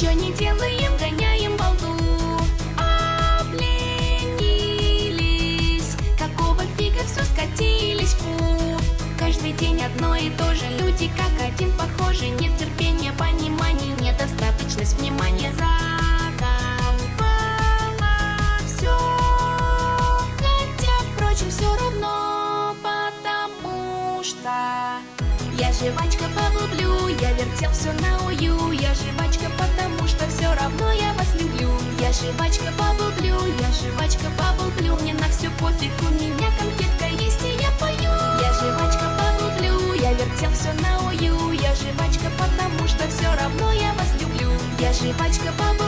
Ничего не делаем, гоняем балду. Обленились Какого фига все скатились, фу. Каждый день одно и то же. Люди как один похожи. Нет терпения, понимания Недостаточность внимания. Задолбало все Хотя, впрочем, все равно Потому что я жвачка по я вертел все на ую. Я Я жвачка по бублю, я жвачка по бублю Мне на все пофиг, у меня конфетка есть и я пою. Я жвачка по бублю, я вертел все на ую Я жвачка, потому что все равно я вас люблю. Я жвачка по